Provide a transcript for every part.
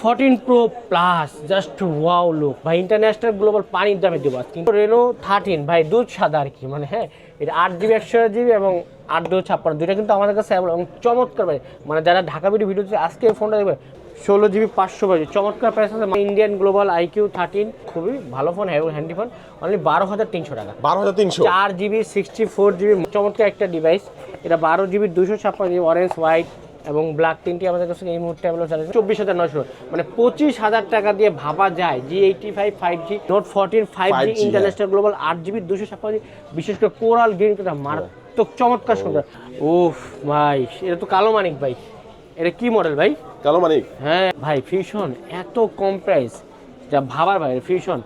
Fourteen pro plus just wow look ভাই international global পানির দামে দেবো কিন্তু রেনো থার্টিন ভাই দুধ সাদা আর কি মানে হ্যাঁ এটা আট জিবি একশো জিবি এবং আট দু ছাপ্পান্ন দুইটা কিন্তু আমাদের কাছে এবং চমৎকার ভাই। মানে যারা ঢাকা ভিডিও ভিডিও আজকে এই ফোনটা দেখবে ষোলো জিবি পাঁচশো বাজে চমৎকার প্রাইস আছে। ইন্ডিয়ান গ্লোবাল আইকিউ থার্টিন খুবই ভালো ফোন হ্যান্ডি ফোন অনলি বারো হাজার তিনশো টাকা। বারো হাজার তিনশো। চার জিবি সিক্সটি ফোর জিবি চমৎকার একটা ডিভাইস এটা বারো জিবি দুশো ছাপ্পান্ন জিবি অরেঞ্জ হোয়াইট এবং ব্ল্যাক তিনটি আমাদের কাছে এই মুহূর্তে অ্যাভেলেবল চালাচ্ছে চব্বিশ হাজার নয়শো। মানে পঁচিশ হাজার টাকা দিয়ে ভাবা যায়। G eighty five five G note fourteen five G 5G। International global আট জিবি দুশো ছাপ্পান্ন বিশেষ করে কোরাল গ্রিন এটা মারাত্মক চমৎকার সুন্দর। উফ ভাই এটা তো কালো মানিক ভাই। এটা কি মডেল ভাই? কালো মানিক। হ্যাঁ। ভাই ফিউশন এত কম প্রাইস যা ভাবার ভাই fusion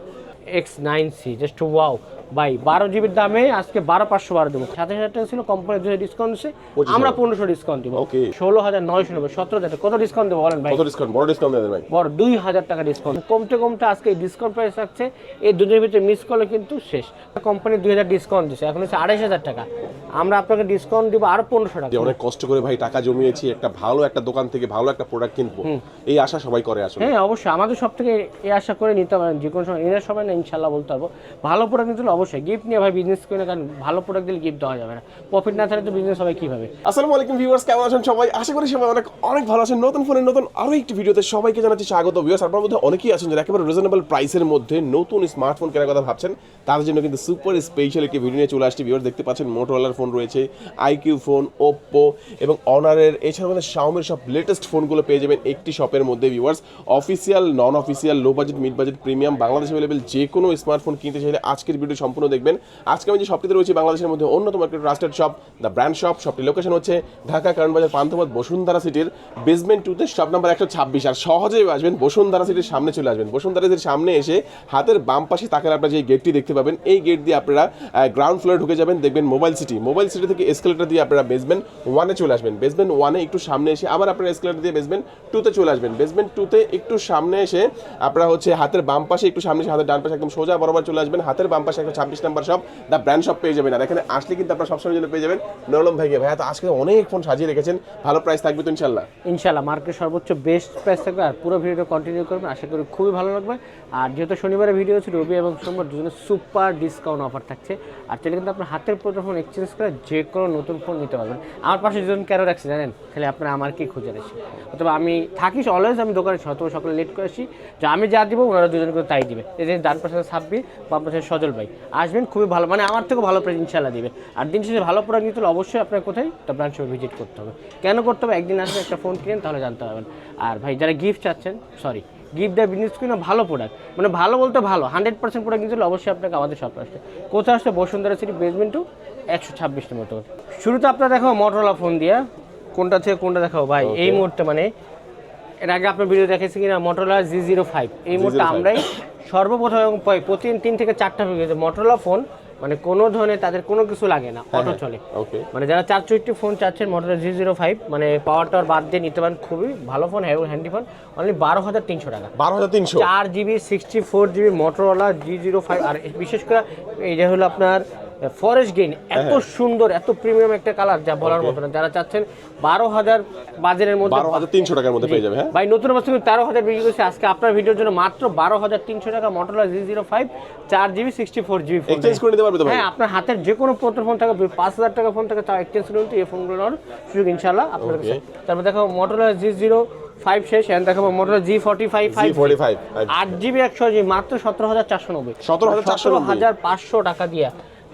X nine C just wow ভাই বারো জিবির দামে আজকে বারো পাঁচশো বারো দেবো। সাত হাজার টাকা ছিল কোম্পানি দুশো ডিসকাউন্ট দিচ্ছে আমরা পনেরোশো ডিসকাউন্ট দিব। Okay. ষোলো হাজার নয়শো নেব। সতেরো হাজার। কত ডিসকাউন্ট দেবো বলেন ভাই? কত ডিসকাউন্ট বড় ডিসকাউন্ট দেবেন ভাই। বড় দুই হাজার টাকা ডিসকাউন্ট কমতে কমতে আজকে এই ডিসকাউন্ট প্রাইস থাকছে। এই দুদিনের ভিতরে মিস করলে কিন্তু শেষ। কোম্পানি দুই হাজার ডিসকাউন্ট দিচ্ছে এখন হচ্ছে আড়াইশ হাজার টাকা। আমরা আপনাকে ডিসকাউন্ট দিব আরও পনেরোশো টাকা। অনেক কষ্ট করে ভাই টাকা জমিয়েছি একটা ভালো একটা দোকান থেকে ভালো একটা প্রোডাক্ট কিনবো। এই আশা সবাই করে আসলে। হ্যাঁ অবশ্যই। আমাদের সব থেকে এই আশা করে নিতে পারেন। যে কোনো সময় এদের সময় না ইনশাল্লাহ বলতে পারব। ভালো প্রোডাক্ট নিতে হলে অবশ্যই গিফট নিয়ে ভাই বিজনেস করে না, কারণ ভালো প্রোডাক্ট দিলে গিফট দেওয়া যাবে না। প্রফিট না থাকলে তো বিজনেস হবে কীভাবে? আসসালামু আলাইকুম ভিউয়ার্স কেমন আছেন সবাই? আশা করি সবাই অনেক অনেক ভালো আছেন। নতুন ফোনের নতুন আরও একটি ভিডিওতে সবাইকে জানাচ্ছি স্বাগত। ভিউয়ার্স আপনার মধ্যে অনেকেই আছেন যারা একেবারে রিজনেবল প্রাইসের মধ্যে নতুন স্মার্টফোন কেনার কথা ভাবছেন। তাদের জন্য কিন্তু সুপার স্পেশাল একটি ভিডিও নিয়ে চলে আসছি। ভিউয়ার্স দেখতে পাচ্ছেন মোটোরোলার ফোন রয়েছে আইকিউ ফোন ওপ্পো এবং অনারের এছাড়া আমাদের শাওমির সব লেটেস্ট ফোনগুলো পেয়ে যাবেন একটি শপের মধ্যে। Viewers official non official low budget mid budget premium Bangladesh available যে কোনো স্মার্টফোন কিনতে চাইলে আজকের ভিডিও সম্পূর্ণ দেখবেন। আজকে আমি যে শপটিতে রয়েছে, বাংলাদেশের মধ্যে অন্যতম একটা trusted shop the brand shop শপটির location হচ্ছে ঢাকা কারণ বাজার পান্থপথ বসুন্ধরা সিটির বেসমেন্ট টুতে শপ নাম্বার একশো ছাব্বিশ। আর সহজেই আসবেন বসুন্ধরা সিটির সামনে চলে আসবেন। বসুন্ধরা সিটির সামনে এসে হাতের বাম পাশে তাকালে আপনারা যে গেটটি দেখতে পাবেন, এই গেট দিয়ে আপনারা গ্রাউন্ড ফ্লোরে ঢুকে যাবেন। দেখবেন মোবাইল সিটি মোবাইল সিটি থেকে এসকেলেটার দিয়ে আপনারা বেসমেন্ট ওয়ানে চলে আসবেন। বেসমেন্ট ওয়ানে একটু সামনে এসে আবার আপনারা এসকেলেটার দিয়ে বেসমেন্ট টুতে চলে আসবেন। বেসমেন্ট টুতে একটু সামনে এসে আপনারা হচ্ছে হাতের বাম পাশে একটু সামনে এসে হাতের ডান পাশে একদম সোজা বরাবর চলে আসবেন। হাতের বাম পাশে একটা ছাব্বিশ number shop the brand shop পেয়ে যাবেন। আর এখানে আসলে কিন্তু আপনারা সবসময় জন্য পেয়ে যাবেন নরম ভাইকে ভাইয়া, তো আজকে অনেক ফোন সাজিয়ে রেখেছেন। ভালো প্রাইস থাকবে তো ইনশাল্লাহ। ইনশাল্লাহ মার্কেট সর্বোচ্চ বেস্ট প্রাইস থাকবে। আর পুরো ভিডিওটা কন্টিনিউ করবেন। আশা করি খুবই ভালো লাগবে। আর যেহেতু শনিবারের ভিডিও হচ্ছে রবি এবং সোমবার দুজনে সুপার ডিসকাউন্ট অফার থাকছে। আর চাইলে কিন্তু আপনার হাতের পুরো ফোন এক্সচেঞ্জ করে যে কোনো নতুন ফোন নিতে পারবেন। আমার পাশে দুজন কেন রাখছে জানেন? তাহলে আপনারা আমার কি খুঁজে রাখছি অথবা আমি থাকি অলওয়েজ আমি দোকানে অথবা সকালে লেট করে আসি। যে আমি যা দিব, ওনারা দুজন করে তাই দিবে। এই যে ডান পাশে সাব্বির, বাম পাশে সজল ভাই। আসবেন, খুবই ভালো মানে আমার থেকে ভালো প্রাইস ইনশাল্লাহ দিবে। আর দিন শেষে ভালো প্রোডাক্ট নিতে হলে অবশ্যই আপনার কোথায়? তো ব্রাঞ্চ ভিজিট করতে হবে। কেন করতে হবে? একদিন আসলে একটা ফোন কিনেন, তাহলে জানতে পারবেন। আর ভাই, যারা গিফট চাচ্ছেন সরি গিফট দেয় বিজনেস কিনা ভালো প্রোডাক্ট মানে ভালো বলতে ভালো হান্ড্রেড পার্সেন্ট প্রোডাক্ট নিতে হলে অবশ্যই আপনাকে আমাদের শপে আসতে কোথায় আসতে বসুন্ধরা সিটি বেসমেন্ট টু একশো ছাব্বিশটার মতো শুরুতে আপনার দেখাবো মোটরোলা ফোন দিয়া কোনটা থেকে কোনটা দেখাবো ভাই। এই মুহূর্তে মানে এর আগে আপনার ভিডিও দেখেছি কিনা? মোটরোলা জি জিরো ফাইভ এই মুহূর্তে আমরাই সর্বপ্রথম এবং প্রতিদিন তিন থেকে চারটা ভিডিও মোটরোলা ফোন মানে কোনো ধরনের তাদের কোনো কিছু লাগে না অটো চলে। ওকে মানে যারা চার চৌষট্টি ফোন চাচ্ছেন মোটর জি জিরো ফাইভ মানে পাওয়ার টাওয়ার বাদ দিয়ে নিতে পারেন খুবই ভালো ফোন হ্যান্ডি ফোন অনলি বারো হাজার তিনশো টাকা। বারো হাজার তিনশো? চার GB sixty four GB Motorola G zero five আর বিশেষ করে এই যে হলো আপনার ফরেস্ট গেইন এত সুন্দর এত প্রিমিয়াম একটা কালার যা বলার মতো না। যারা চাচ্ছেন বারো হাজার বাজারের মধ্যে বারো হাজার তিনশো টাকার মধ্যে পেয়ে যাবে হ্যাঁ? ভাই নতুন বছর তেরো হাজার বিক্রি করছে। আজকে আপনার ভিডিওর জন্য মাত্র বারো হাজার তিনশো টাকা মোটরলা জি জিরো ফাইভ চার GB sixty four GB exchange করে নিতে পারবে তো ভাই? হ্যাঁ আপনার হাতের যে কোনো পত্র ফোন থাকে পাঁচ হাজার টাকা ফোন থাকে তাও এক্সচেঞ্জ করে নিতে এই ফোনগুলো নেওয়ার সুযোগ ইনশাল্লাহ আপনার কাছে। তারপর দেখো মোটরলা জি জিরো ফাইভ শেষ এখন দেখাবো Motorola G forty five five forty five আট জিবি একশো জিবি মাত্র সতেরো হাজার চারশো নব্বই। 17,490 সতেরো হাজার পাঁচশো টাকা দিয়ে।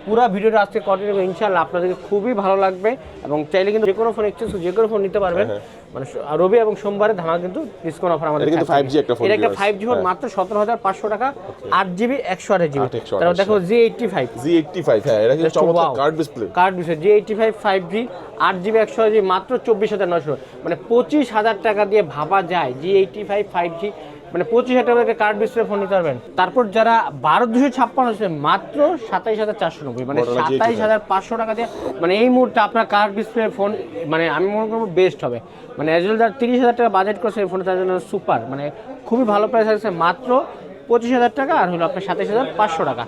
পুরো ভিডিওটা আজকে কন্টিনিউ ইনশাল্লাহ আপনাদেরকে খুবই ভালো লাগবে এবং চাইলে কিন্তু যে কোনো ফোন এক্সচেঞ্জ যে কোনো ফোন নিতে পারবেন। মানে রবি এবং সোমবারে ধামা কিন্তু ডিসকাউন্ট অফার আমাদের কিন্তু থাকছে। 5G একটা ফোন এটা একটা viewers। ফাইভ জি ফোন মাত্র সতেরো হাজার পাঁচশো টাকা আট জিবি একশো আঠাশ জিবি তারপর দেখো G eighty five G eighty five হ্যাঁ এটা কিন্তু চমৎকার কার্ড ডিসপ্লে কার্ড জি আট জিবি একশো জিবি মাত্র চব্বিশ হাজার নশো মানে পঁচিশ হাজার টাকা দিয়ে ভাবা যায় G eighty five five G মানে পঁচিশ হাজার টাকা কার্ড ডিসপ্লে ফোন নিতে পারবেন। তারপর যারা বারো দুশো ছাপ্পান্ন হচ্ছে মাত্র সাতাইশ হাজার চারশো নব্বই মানে সাতাইশ হাজার পাঁচশো টাকা দিয়ে মানে এই মুহূর্তে আপনার কার্ড ডিসপ্লে ফোন মানে আমি মনে করব বেস্ট হবে। মানে অ্যাজ ওয়েল যারা তিরিশ হাজার টাকা বাজেট করছে এই ফোনটা তার জন্য সুপার মানে খুবই ভালো প্রাইস আছে মাত্র পঁচিশ হাজার টাকা আর হলো আপনার সাতাশ হাজার পাঁচশো টাকা।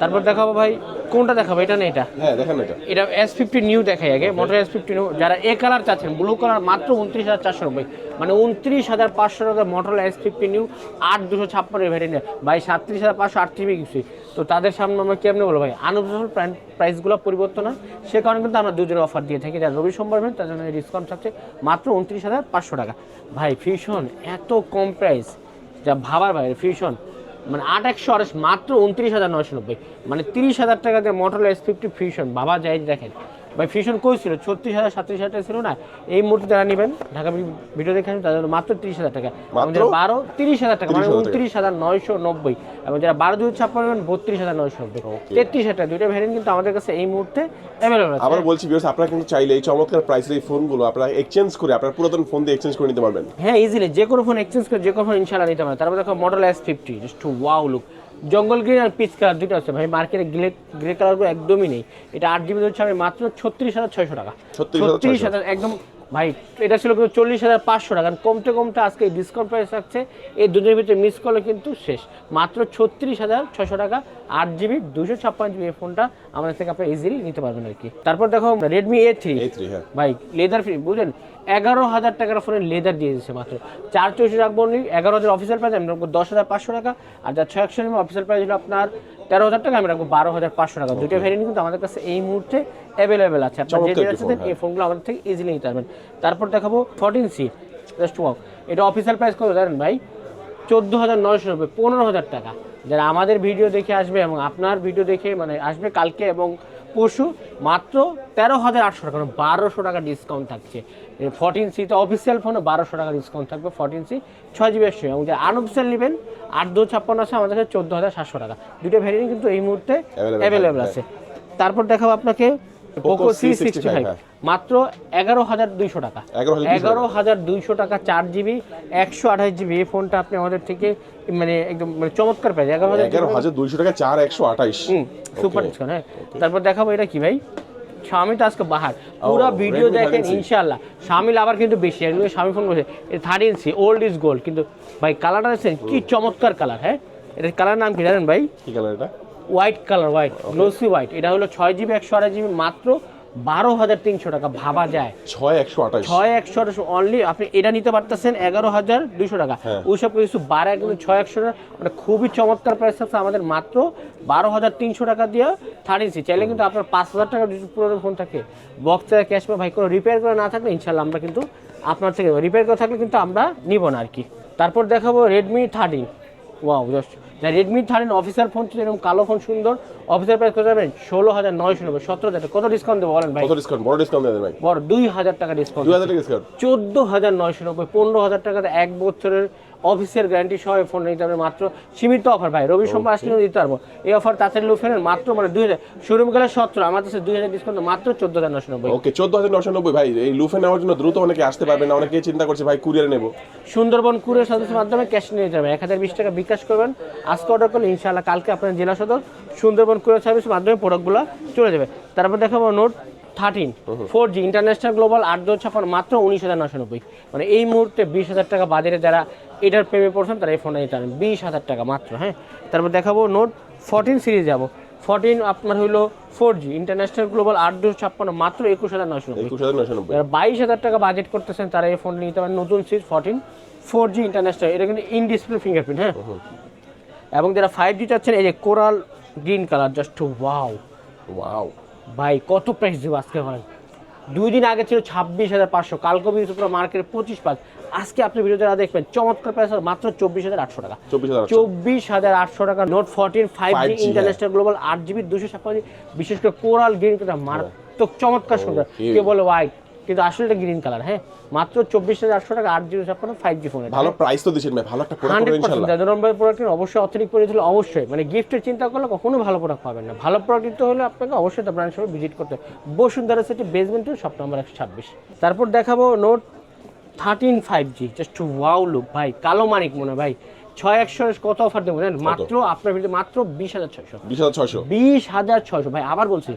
তারপর দেখাবো ভাই কোনটা দেখাবো? এটা না এটা? হ্যাঁ দেখেন এটা। এটা এস ফিফটি নিউ দেখাই আগে মোটর এস ফিফটি নিউ যারা এ কালার চাচ্ছেন ব্লু কালার মাত্র উনত্রিশ হাজার চারশো নব্বই। মানে উনত্রিশ হাজার পাঁচশো টাকা মোটর এস ফিফটি নিউ আট দুশো ছাপ্পান্ন ভ্যারিয়েন্ট ভাই সাতত্রিশ হাজার পাঁচশো আট জিবি কিছু তো তাদের সামনে আমরা কেমনে বলব ভাই? আনুষ্ঠানিক প্রাইসগুলো পরিবর্তন হয়। সে কারণে কিন্তু আমরা দুজনের অফার দিয়ে থাকি। যারা রবি সোমবার তার জন্য ডিসকাউন্ট থাকছে মাত্র উনত্রিশ হাজার পাঁচশো টাকা। ভাই ফিউশন এত কম প্রাইস যা ভাবার বাইরে ফিউশন মানে আট একশো আড়াইশ, মাত্র উনত্রিশ হাজার নয়শো নব্বই। মানে তিরিশ হাজার টাকা দিয়ে মোটর এস ফিফটি ফিউশন বাবা, যাই দেখেন। ভাই ফিউশন কই ছিল? ছত্রিশ হাজার সাতত্রিশ হাজার টাকা ছিল না? এই মুহূর্তে যারা নেবেন ঢাকা ভিডিও দেখে আসবেন তাদের জন্য মাত্র তিরিশ হাজার টাকা। এবং মাত্র? যারা বারো তিরিশ হাজার টাকা মানে 30,000 উনত্রিশ হাজার নয়শো নব্বই। এবং যারা বারো দুই ছাপ্পান্ন নেবেন বত্রিশ হাজার নয়শো নব্বই তেত্রিশ হাজার টাকা দুইটা ভ্যারিয়েন্ট কিন্তু আমাদের কাছে এই মুহূর্তে অ্যাভেলেবল আছে। আবার বলছি বিকজ আপনারা কিন্তু চাইলে এই চমৎকার প্রাইসের এই ফোনগুলো আপনারা এক্সচেঞ্জ করে আপনার পুরাতন ফোন দিয়ে এক্সচেঞ্জ করে নিতে পারবেন। হ্যাঁ ইজিলি যে কোনো ফোন এক্সচেঞ্জ করে যে কোনো ফোন ইনশাল্লাহ নিতে পারে তারপর দেখো model S fifty just wow look jungle green আর পিচ কালার দুটো আছে ভাই। মার্কেটে গ্রে গ্রে কালারগুলো একদমই নেই। এটা আট জিবি হচ্ছে আমি মাত্র ছত্রিশ হাজার ছয়শো টাকা। ছত্রিশ হাজার একদম ভাই এটা ছিল কিন্তু চল্লিশ হাজার পাঁচশো টাকা কমতে কমতে আজকে ডিসকাউন্ট প্রাইস থাকছে। এই দুটোর ভিতরে মিস করলে কিন্তু শেষ। মাত্র ছত্রিশ হাজার ছশো টাকা আট জিবি দুশো ছাপ্পান্ন জিবি এই ফোনটা আমাদের থেকে আপনি ইজিলি নিতে পারবেন আর কি। তারপর দেখো রেডমি এ থ্রি এই ভাই লেদার ফ্রি বুঝলেন? এগারো হাজার টাকার ফোনে লেদার দিয়ে দিচ্ছে মাত্র। চার চৌষট্টি রাখব নি এগারো হাজার অফিসিয়াল প্রাইস আমি দশ হাজার পাঁচশো টাকা আর যা ছয় একশো অফিসিয়াল প্রাইস হলো আপনার তেরো হাজার টাকা আমি রাখব বারো হাজার পাঁচশো টাকা। দুটো ভ্যারিয়েন্ট কিন্তু আমাদের কাছে এই মুহূর্তে অ্যাভেলেবেল আছে। আপনার যে চমৎকার আছেন এই ফোনগুলো আমাদের থেকে ইজিলি নিতে পারবেন। তারপর দেখাবো ফোরটিন সি জাস্ট ওয়াও এটা অফিসিয়াল প্রাইস কত জানেন ভাই? চোদ্দ হাজার নয়শো নব্বই পনেরো হাজার টাকা। যারা আমাদের ভিডিও দেখে আসবে এবং আপনার ভিডিও দেখে মানে আসবে কালকে এবং পরশু মাত্র তেরো হাজার আটশো টাকা মানে বারোশো টাকা ডিসকাউন্ট থাকছে। ফোরটিন সিতে অফিসিয়াল ফোনে বারোশো টাকা ডিসকাউন্ট থাকবে ফোরটিন সি ছয় জিবি একশো এবং যারা আনঅফিসিয়াল নেবেন আট দু ছাপ্পান্ন আছে আমাদের কাছে চোদ্দ হাজার সাতশো টাকা। দুটো ভ্যারিয়েন্ট কিন্তু এই মুহূর্তে অ্যাভেলেবেল আছে তারপর দেখাবো আপনাকে পোকো সি সিক্সটি ফাইভ। মাত্র এগারো হাজার দুইশো টাকা। এগারো হাজার দুইশো। টাকা চার জিবি একশো আঠাশ জিবি এই ফোনটা আপনি আমাদের থেকে মানে একদম মানে চমৎকার পেয়ে এগারো হাজার এগারো হাজার দুইশো টাকা চার একশো আঠাইশ সুপার ডিসকাউন্ট হ্যাঁ। তারপর দেখাবো এটা কি ভাই? স্বামী তো আজকে বাহার। পুরো ভিডিও দেখেন 13C ইনশাল্লাহ স্বামীল আবার কিন্তু বেশি। এগুলো স্বামী ফোন করছে third inch old is gold কিন্তু ভাই কালারটা দেখছেন কি চমৎকার কালার হ্যাঁ? এটার কালার নাম কি জানেন ভাই? কি কালার এটা? White colour white glossy white এটা হলো ছয় জিবি একশো আড়াই জিবি মাত্র বারো হাজার তিনশো টাকা। ভাবা যায়। ছয় একশো আঠাইশ ছয় একশো আঠাশ অনলি আপনি এটা নিতে পারতেছেন এগারো হাজার দুশো টাকা। হ্যাঁ। ওইসব কিছু বারো কিন্তু ছয় একশো টাকা মানে খুবই চমৎকার প্রাইস থাকছে আমাদের মাত্র বারো হাজার তিনশো টাকা দিয়ে ইঞ্চি চাইলে কিন্তু আপনার পাঁচ হাজার টাকা পুরোনো ফোন থাকে। বক্স থেকে ক্যাশ ভাই কোনো রিপেয়ার করে না থাকলে ইনশাল্লাহ আমরা কিন্তু আপনার থেকে রিপেয়ার করে থাকলে কিন্তু আমরা নিব না আর কি। তারপর দেখাবো Redmi thirteen wow just Redmi thirteen officer phone ছিল এরকম কালো ফোন সুন্দর অফিসার প্রাইস কত যাবেন ষোলো হাজার নয়শো নব্বই সতেরো হাজার কত ডিসকাউন্ট দেবো বলেন ভাই? কত ডিসকাউন্ট বড় ডিসকাউন্ট দেবেন ভাই। বড় দুই হাজার টাকা ডিসকাউন্ট দুই হাজার টাকা ডিসকাউন্ট চোদ্দ হাজার নয়শো নব্বই পনেরো হাজার টাকাতে এক বছরের অফিসের গ্যারান্টি সহ ফোন নিতে পারবে মাত্র সীমিত অফার ভাই। রবি সোমবার আসলেও দিতে পারব। এই অফার তাড়াতাড়ি লুফেনের মাত্র মানে দুই হাজার শোরুম গেলে সতেরো আমার কাছে দুই হাজার ডিসকাউন্ট মাত্র চোদ্দ হাজার নশো নব্বই। ওকে চোদ্দ হাজার নশো নব্বই। ভাই এই লুফে নেওয়ার জন্য দ্রুত অনেকে আসতে পারবে না অনেকে চিন্তা করছে ভাই কুরিয়ারে নেব। সুন্দরবন কুরিয়ার সদস্যের মাধ্যমে ক্যাশ নিয়ে যাবেন এক হাজার বিশ টাকা বিকাশ করবেন। আজকে অর্ডার করলে ইনশাআল্লাহ কালকে আপনার জেলা সদর সুন্দরবন কুরিয়ার সার্ভিসের মাধ্যমে প্রোডাক্টগুলো চলে যাবে। তারপর দেখাবো note thirteen four G international global আট দু ছাপ্পান্ন মাত্র উনিশ হাজার নশো নব্বই। মানে এই মুহূর্তে বিশ হাজার টাকা বাজারে যারা এটার প্রেমে পড়ছেন তারা এই ফোনটা নিতে পারেন বিশ হাজার টাকা মাত্র হ্যাঁ? তারপর দেখাবো নোট ফোরটিন সিরিজ যাব। ফোরটিন আপনার হইল ফোর জি ইন্টারন্যাশনাল গ্লোবাল আট দু ছাপ্পান্ন মাত্র একুশ হাজার নশো নব্বই। বাইশ হাজার টাকা বাজেট করতেছেন তারা এই ফোন নিতে পারেন নতুন series fourteen four G international এটা কিন্তু ইন ডিসপ্লে ফিঙ্গারপ্রিন্ট হ্যাঁ? এবং যারা ফাইভ জি চাচ্ছেন এই যে coral green colour just wow wow ভাই কত প্রাইস দেবো আজকে ভাই? দুই দিন আগে ছিল ছাব্বিশ হাজার পাঁচশো কালকে পুরো মার্কেটে পঁচিশ পাঁচ। আজকে আপনি ভিডিও যারা দেখবেন চমৎকার প্রাইস মাত্র চব্বিশ হাজার আটশো টাকা। চব্বিশ হাজার আটশো। টাকা note fourteen five G 5G, international global আট জিবি দুশো ছাপ্পান্ন বিশেষ করে কোরাল গ্রিন কালার মারাত্মক চমৎকার সুন্দর। কে বলে হোয়াইট কিন্তু আসলে এটা গ্রিন কালার হ্যাঁ। মাত্র চব্বিশ হাজার আটশো টাকা আট জিবি ছাপ্পান্ন ফাইভ জি ফোন ভালো প্রাইস তো দিচ্ছেন ভাই ভালো একটা প্রোডাক্ট নম্বর প্রোডাক্ট অবশ্যই অথেনিক প্রোডাক্ট হলে অবশ্যই। মানে গিফটের চিন্তা করলে কখনো ভালো প্রোডাক্ট পাবেন না। ভালো প্রোডাক্ট দিতে হলে আপনাকে অবশ্যই তার ব্র্যান্ড সবাই ভিজিট করতে হবে। Bashundhara city basement two shop number একশো ছাব্বিশ। তারপর দেখাবো note thirteen five G just wow look ভাই কালো মানিক মনে ভাই। ছয় একশো কত অফার দেবো জানেন? মাত্র আপনার ভিডিও মাত্র বিশ হাজার ছয়শো। বিশ হাজার ছয়শো? বিশ হাজার ছয়শো ভাই আবার বলছি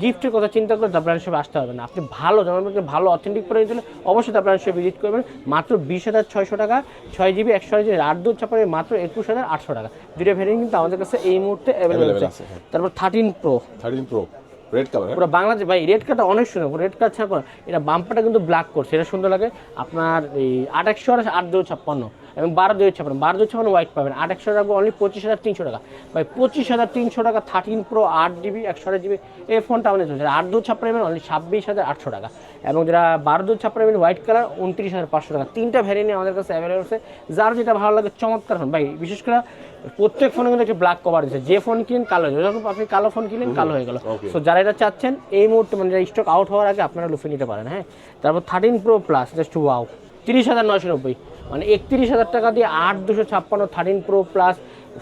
গিফটের কথা চিন্তা করে ব্র্যান্ড হিসেবে আসতে হবে না। আপনি ভালো যেমন ভালো অথেন্টিক নিতে হলে অবশ্যই ব্র্যান্ড হিসেবে ভিজিট করবেন মাত্র বিশ হাজার ছয়শো টাকা ছয় জিবি একশো জিবি আট দু ছাপাবে মাত্র একুশ হাজার আটশো টাকা। দুটো ভ্যারিয়েন্ট কিন্তু আমাদের কাছে এই মুহূর্তে অ্যাভেলেবেল আছে। আছে, হ্যাঁ। তারপর thirteen pro thirteen pro red colour পুরো বাংলাদেশ ভাই রেড কার্ডটা অনেক সুন্দর। রেড কার্ড ছাড়া এটা বাম্পারটা কিন্তু ব্ল্যাক করছে। এটা সুন্দর লাগে। আপনার এই আট একশো আর আট দুই ছাপ্পান্ন এবং বারো দুই ছাপ্পান্ন। বারো দুই ছাপ্পান্ন হোয়াইট পাবেন। আট একশো রাখব অনলি পঁচিশ হাজার তিনশো টাকা। ভাই, পঁচিশ হাজার তিনশো টাকা থার্টিন প্রো আট জিবি, একশো আট জিবি, এই ফোনটা আমাদের চলছে। আট দু ছাপ্পান্ন নেবেন অনলি ছাব্বিশ হাজার আটশো টাকা। এবং যারা বারো দু ছাপ্পান্ন নেবেন হোয়াইট কালার উনত্রিশ হাজার পাঁচশো টাকা। তিনটা ভ্যারিয়েন্ট আমাদের কাছে অ্যাভেলেবল আছে। যার যেটা ভালো লাগে, চমৎকার ফোন ভাই, বিশেষ করে প্রত্যেক ফোনে কিন্তু একটা ব্ল্যাক কভার দিচ্ছে যে ফোন কিনেন কালো হয়ে। যখন আপনি কালো ফোন কিনলেন কালো হয়ে গেল. সো যারা এটা চাচ্ছেন এই মুহূর্তে মানে স্টক আউট হওয়ার আগে আপনারা লুফে নিতে পারেন হ্যাঁ? তারপর thirteen pro plus just wow তিরিশ হাজার নয়শো নব্বই। মানে একত্রিশ হাজার টাকা দিয়ে আট দুশো ছাপ্পান্ন থার্টিন প্রো প্লাস